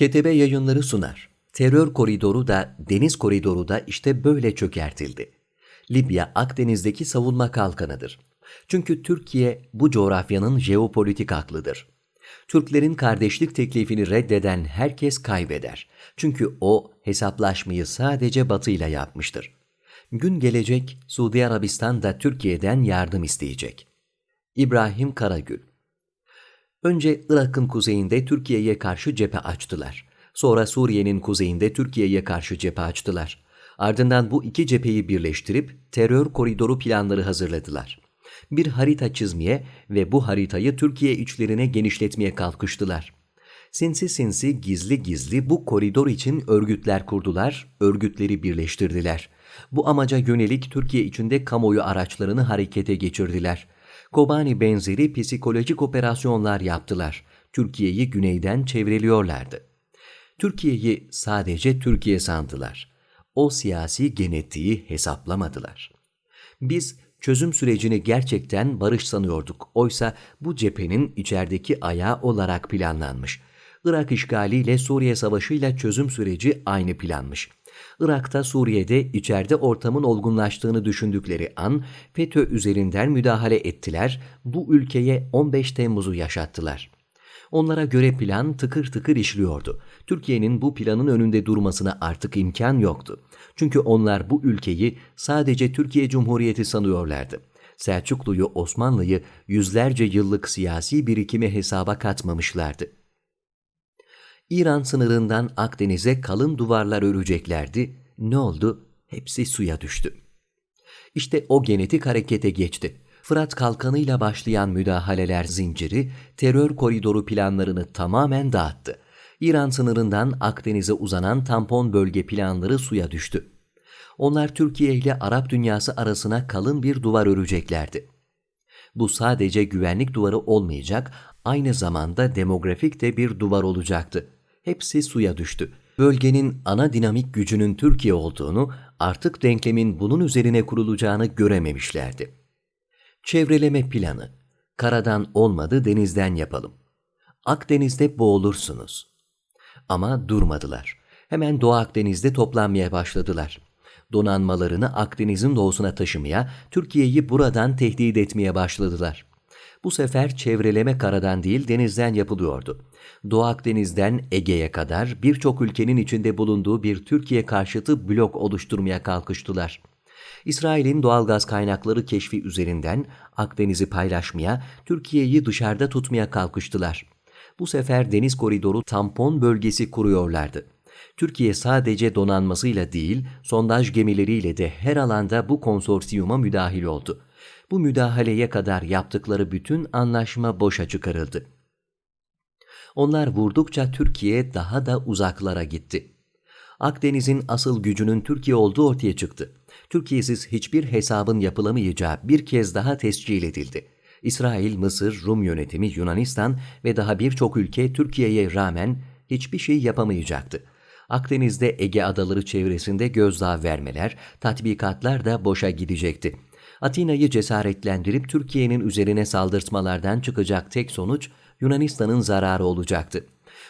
Ketebe yayınları sunar. Terör koridoru da deniz koridoru da işte böyle çökertildi. Libya Akdeniz'deki savunma kalkanıdır. Çünkü Türkiye bu coğrafyanın jeopolitik aklıdır. Türklerin kardeşlik teklifini reddeden herkes kaybeder. Çünkü o hesaplaşmayı sadece Batı ile yapmıştır. Gün gelecek Suudi Arabistan da Türkiye'den yardım isteyecek. İbrahim Karagül Önce Irak'ın kuzeyinde Türkiye'ye karşı cephe açtılar. Sonra Suriye'nin kuzeyinde Türkiye'ye karşı cephe açtılar. Ardından bu iki cepheyi birleştirip terör koridoru planları hazırladılar. Bir harita çizmeye ve bu haritayı Türkiye içlerine genişletmeye kalkıştılar. Sinsi sinsi gizli gizli bu koridor için örgütler kurdular, örgütleri birleştirdiler. Bu amaca yönelik Türkiye içinde kamuoyu araçlarını harekete geçirdiler. Kobani benzeri psikolojik operasyonlar yaptılar. Türkiye'yi güneyden çevreliyorlardı. Türkiye'yi sadece Türkiye sandılar. O siyasi genetiği hesaplamadılar. Biz çözüm sürecini gerçekten barış sanıyorduk. Oysa bu cephenin içerideki ayağı olarak planlanmış. Irak işgaliyle Suriye savaşıyla çözüm süreci aynı planmış. Irak'ta Suriye'de içeride ortamın olgunlaştığını düşündükleri an FETÖ üzerinden müdahale ettiler, bu ülkeye 15 Temmuz'u yaşattılar. Onlara göre plan tıkır tıkır işliyordu. Türkiye'nin bu planın önünde durmasına artık imkan yoktu. Çünkü onlar bu ülkeyi sadece Türkiye Cumhuriyeti sanıyorlardı. Selçuklu'yu, Osmanlı'yı yüzlerce yıllık siyasi birikimi hesaba katmamışlardı. İran sınırından Akdeniz'e kalın duvarlar öreceklerdi. Ne oldu? Hepsi suya düştü. İşte o genetik harekete geçti. Fırat kalkanıyla başlayan müdahaleler zinciri terör koridoru planlarını tamamen dağıttı. İran sınırından Akdeniz'e uzanan tampon bölge planları suya düştü. Onlar Türkiye ile Arap dünyası arasına kalın bir duvar öreceklerdi. Bu sadece güvenlik duvarı olmayacak, aynı zamanda demografik de bir duvar olacaktı. Hepsi suya düştü. Bölgenin ana dinamik gücünün Türkiye olduğunu, artık denklemin bunun üzerine kurulacağını görememişlerdi. Çevreleme planı. Karadan olmadı denizden yapalım. Akdeniz'de boğulursunuz. Ama durmadılar. Hemen Doğu Akdeniz'de toplanmaya başladılar. Donanmalarını Akdeniz'in doğusuna taşımaya, Türkiye'yi buradan tehdit etmeye başladılar. Bu sefer çevreleme karadan değil denizden yapılıyordu. Doğu Akdeniz'den Ege'ye kadar birçok ülkenin içinde bulunduğu bir Türkiye karşıtı blok oluşturmaya kalkıştılar. İsrail'in doğal gaz kaynakları keşfi üzerinden Akdeniz'i paylaşmaya, Türkiye'yi dışarıda tutmaya kalkıştılar. Bu sefer deniz koridoru tampon bölgesi kuruyorlardı. Türkiye sadece donanmasıyla değil, sondaj gemileriyle de her alanda bu konsorsiyuma müdahil oldu. Bu müdahaleye kadar yaptıkları bütün anlaşma boşa çıkarıldı. Onlar vurdukça Türkiye daha da uzaklara gitti. Akdeniz'in asıl gücünün Türkiye olduğu ortaya çıktı. Türkiye'siz hiçbir hesabın yapılamayacağı bir kez daha tescil edildi. İsrail, Mısır, Rum yönetimi, Yunanistan ve daha birçok ülke Türkiye'ye rağmen hiçbir şey yapamayacaktı. Akdeniz'de Ege adaları çevresinde gözdağı vermeler, tatbikatlar da boşa gidecekti. Atina'yı cesaretlendirip Türkiye'nin üzerine saldırtmalardan çıkacak tek sonuç Yunanistan'ın zararı olacaktı.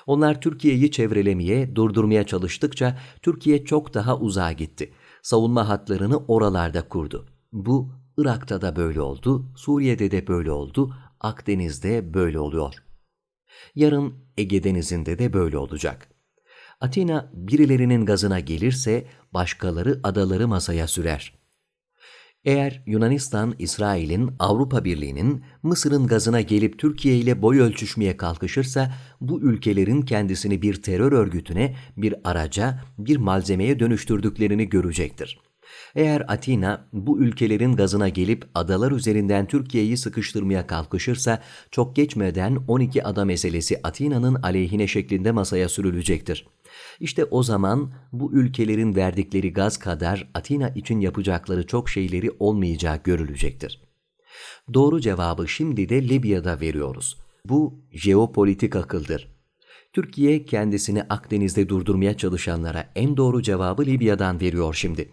Onlar Türkiye'yi çevrelemeye, durdurmaya çalıştıkça Türkiye çok daha uzağa gitti. Savunma hatlarını oralarda kurdu. Bu Irak'ta da böyle oldu, Suriye'de de böyle oldu, Akdeniz'de böyle oluyor. Yarın Ege Denizi'nde de böyle olacak. Atina birilerinin gazına gelirse başkaları adaları masaya sürer. Eğer Yunanistan, İsrail'in, Avrupa Birliği'nin Mısır'ın gazına gelip Türkiye ile boy ölçüşmeye kalkışırsa bu ülkelerin kendisini bir terör örgütüne, bir araca, bir malzemeye dönüştürdüklerini görecektir. Eğer Atina bu ülkelerin gazına gelip adalar üzerinden Türkiye'yi sıkıştırmaya kalkışırsa çok geçmeden 12 ada meselesi Atina'nın aleyhine şeklinde masaya sürülecektir. İşte o zaman bu ülkelerin verdikleri gaz kadar Atina için yapacakları çok şeyleri olmayacağı görülecektir. Doğru cevabı şimdi de Libya'da veriyoruz. Bu jeopolitik akıldır. Türkiye kendisini Akdeniz'de durdurmaya çalışanlara en doğru cevabı Libya'dan veriyor şimdi.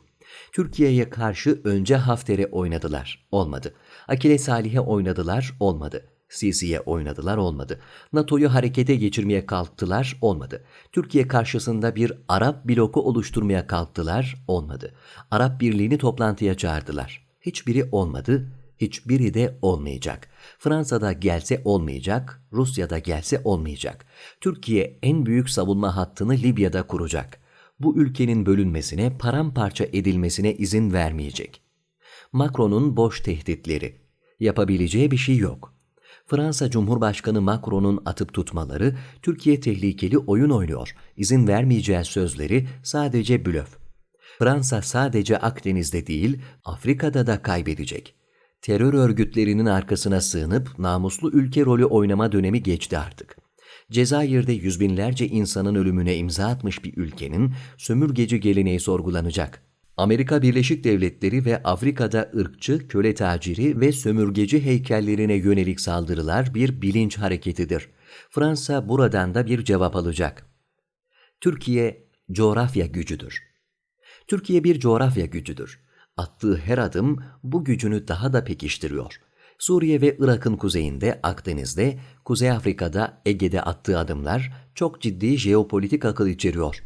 Türkiye'ye karşı önce Hafter'e oynadılar, olmadı. Akile Salih'e oynadılar, olmadı. Sisi'ye oynadılar olmadı. NATO'yu harekete geçirmeye kalktılar olmadı. Türkiye karşısında bir Arap bloku oluşturmaya kalktılar olmadı. Arap Birliği'ni toplantıya çağırdılar. Hiçbiri olmadı, hiçbiri de olmayacak. Fransa'da gelse olmayacak, Rusya'da gelse olmayacak. Türkiye en büyük savunma hattını Libya'da kuracak. Bu ülkenin bölünmesine, paramparça edilmesine izin vermeyecek. Macron'un boş tehditleri. Yapabileceği bir şey yok. Fransa Cumhurbaşkanı Macron'un atıp tutmaları, Türkiye tehlikeli oyun oynuyor, izin vermeyeceği sözleri sadece blöf. Fransa sadece Akdeniz'de değil, Afrika'da da kaybedecek. Terör örgütlerinin arkasına sığınıp namuslu ülke rolü oynama dönemi geçti artık. Cezayir'de yüz binlerce insanın ölümüne imza atmış bir ülkenin sömürgeci geleneği sorgulanacak. Amerika Birleşik Devletleri ve Afrika'da ırkçı, köle taciri ve sömürgeci heykellerine yönelik saldırılar bir bilinç hareketidir. Fransa buradan da bir cevap alacak. Türkiye coğrafya gücüdür. Türkiye bir coğrafya gücüdür. Attığı her adım bu gücünü daha da pekiştiriyor. Suriye ve Irak'ın kuzeyinde, Akdeniz'de, Kuzey Afrika'da, Ege'de attığı adımlar çok ciddi jeopolitik akıl içeriyor.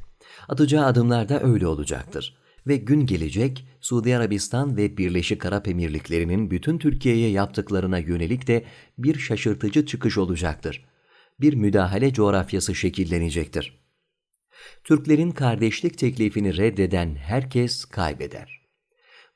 Atacağı adımlar da öyle olacaktır. Ve gün gelecek Suudi Arabistan ve Birleşik Arap Emirlikleri'nin bütün Türkiye'ye yaptıklarına yönelik de bir şaşırtıcı çıkış olacaktır. Bir müdahale coğrafyası şekillenecektir. Türklerin kardeşlik teklifini reddeden herkes kaybeder.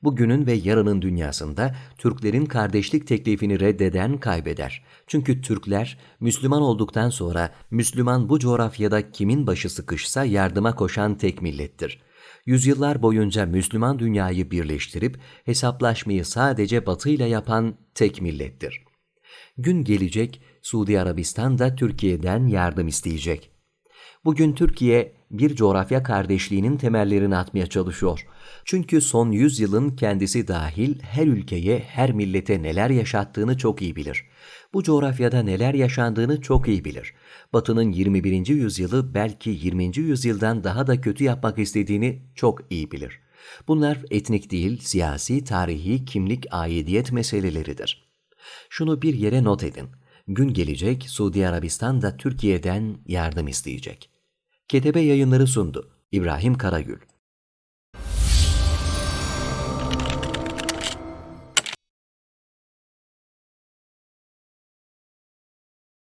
Bugünün ve yarının dünyasında Türklerin kardeşlik teklifini reddeden kaybeder. Çünkü Türkler Müslüman olduktan sonra Müslüman bu coğrafyada kimin başı sıkışsa yardıma koşan tek millettir. Yüzyıllar boyunca Müslüman dünyayı birleştirip hesaplaşmayı sadece batıyla yapan tek millettir. Gün gelecek Suudi Arabistan da Türkiye'den yardım isteyecek. Bugün Türkiye bir coğrafya kardeşliğinin temellerini atmaya çalışıyor. Çünkü son yüzyılın kendisi dahil her ülkeye, her millete neler yaşattığını çok iyi bilir. Bu coğrafyada neler yaşandığını çok iyi bilir. Batı'nın 21. yüzyılı belki 20. yüzyıldan daha da kötü yapmak istediğini çok iyi bilir. Bunlar etnik değil, siyasi, tarihi, kimlik, aidiyet meseleleridir. Şunu bir yere not edin. Gün gelecek Suudi Arabistan da Türkiye'den yardım isteyecek. Ketebe yayınları sundu. İbrahim Karagül